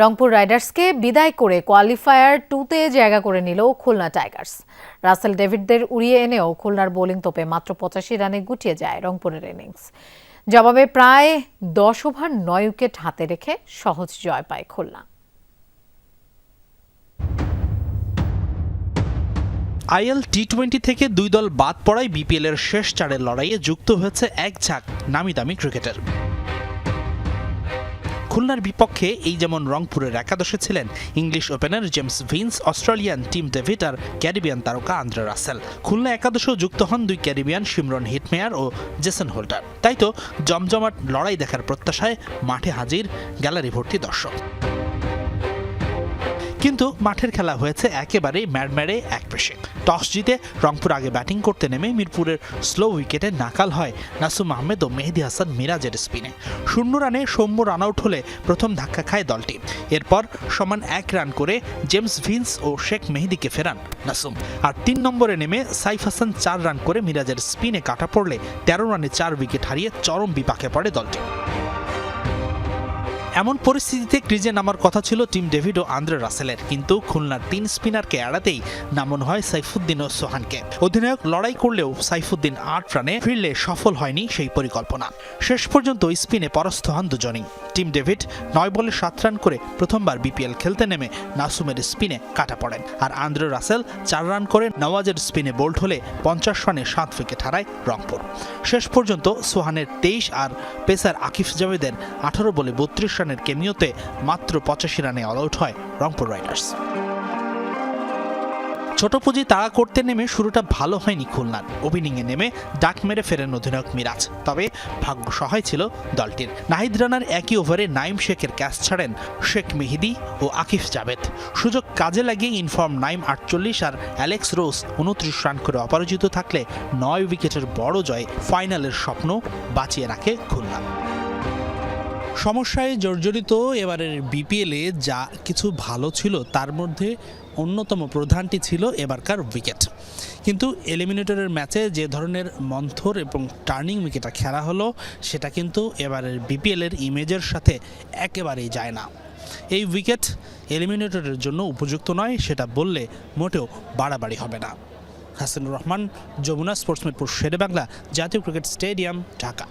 রংপুর রাইডার্সকে বিদায় করে কোয়ালিফায়ার টুতে জায়গা করে নিল খুলনা টাইগার্স। রাসেল ডেভিডদের উড়িয়ে এনেও খুলনার বোলিং তোপে মাত্র পঁচাশি রানে গুটিয়ে যায় রংপুরের ইনিংস। জবাবে প্রায় দশ ওভার নয় উইকেট হাতে রেখে সহজ জয় পায় খুলনা। আইএল টি টোয়েন্টি থেকে দুই দল বাদ পড়ায় বিপিএল এর শেষ চারের লড়াইয়ে যুক্ত হয়েছে এক ঝাঁক নামি দামি ক্রিকেটার। খুলনার বিপক্ষে এই যেমন রংপুরের একাদশে ছিলেন English opener James Vince, Australian team David আর ক্যারিবিয়ান তারকা আন্দ্রে রাসেল। খুলনা একাদশেও যুক্ত হন দুই ক্যারিবিয়ান সিমরন হিটমেয়ার ও জেসন হোল্ডার তাই তো জমজমাট লড়াই দেখার প্রত্যাশায় মাঠে হাজির গ্যালারি ভর্তি দর্শক। কিন্তু মাঠের খেলা হয়েছে একেবারেই ম্যাড়ম্যাড়ে এক পেশে। টস জিতে রংপুর আগে ব্যাটিং করতে নেমে মিরপুরের স্লো উইকেটে নাকাল হয় নাসুম আহমেদ ও মেহেদি হাসান মিরাজের স্পিনে। শূন্য রানে সৌম্য রান আউট হলে প্রথম ধাক্কা খায় দলটি। এরপর সমান এক রান করে জেমস ভিন্স ও শেখ মেহেদিকে ফেরান নাসুম। আর তিন নম্বরে নেমে সাইফ হাসান চার রান করে মিরাজের স্পিনে কাটা পড়লে তেরো রানে চার উইকেট হারিয়ে চরম বিপাকে পড়ে দলটি। এমন পরিস্থিতিতে ক্রিজে নামার কথা ছিল টিম ডেভিড ও আন্দ্রে রাসেলের। কিন্তু খুলনার তিন স্পিনারকে এড়াতেই নামন হয় সাইফুদ্দিন ও সোহানকে। অধিনায়ক লড়াই করলেও সাইফুদ্দিন আট রানে ফিরলে সফল হয়নি সেই পরিকল্পনা। শেষ পর্যন্ত স্পিনে পরাস্ত হন দুজনই। টিম ডেভিড নয় বলে সাত রান করে প্রথমবার বিপিএল খেলতে নেমে নাসুমের স্পিনে কাটা পড়েন। আর আন্দ্রে রাসেল চার রান করে নওয়াজের স্পিনে বোল্ড হলে পঞ্চাশ রানে সাত উইকেট হারায় রংপুর। শেষ পর্যন্ত সোহানের তেইশ আর পেসার আকিফ জাভেদের আঠারো বলে বত্রিশ রানের কেমিওতে মাত্র পঁচাশি রানে অল আউট হয় রংপুর রাইডার্স। ছোট পুঁজি তাড়া করতে নেমে শুরুটা ভালো হয়নি খুলনার। ওপেনিংয়ে নেমে ডাক মেরে ফেরেন অধিনায়ক মিরাজ। তবে ভাগ্য সহায় ছিল দলটির। নাহিদ রানার একই ওভারে নাইম শেখের ক্যাচ ছাড়েন শেখ মেহিদি ও আকিফ জাভেদ। সুযোগ কাজে লাগিয়ে ইনফর্ম নাইম আটচল্লিশ আর অ্যালেক্স রোজ উনত্রিশ রান করে অপরাজিত থাকলে নয় উইকেটের বড় জয়ে ফাইনালের স্বপ্ন বাঁচিয়ে রাখে খুলনা। সমস্যায় জর্জরিত এবারের বিপিএলে যা কিছু ভালো ছিল, তার মধ্যে অন্যতম প্রধানটি ছিল এবারকার উইকেট কিন্তু এলিমিনেটরের ম্যাচে যে ধরনের মন্থর এবং টার্নিং উইকেটটা খেলা হলো, সেটা কিন্তু এবারের বিপিএলের ইমেজের সাথে একেবারেই যায় না। এই উইকেট এলিমিনেটরের জন্য উপযুক্ত নয়, সেটা বললে মোটেও বাড়াবাড়ি হবে না। হাসানুর রহমান, যমুনা স্পোর্টস মিরপুর শেরে বাংলা জাতীয় ক্রিকেট স্টেডিয়াম, ঢাকা।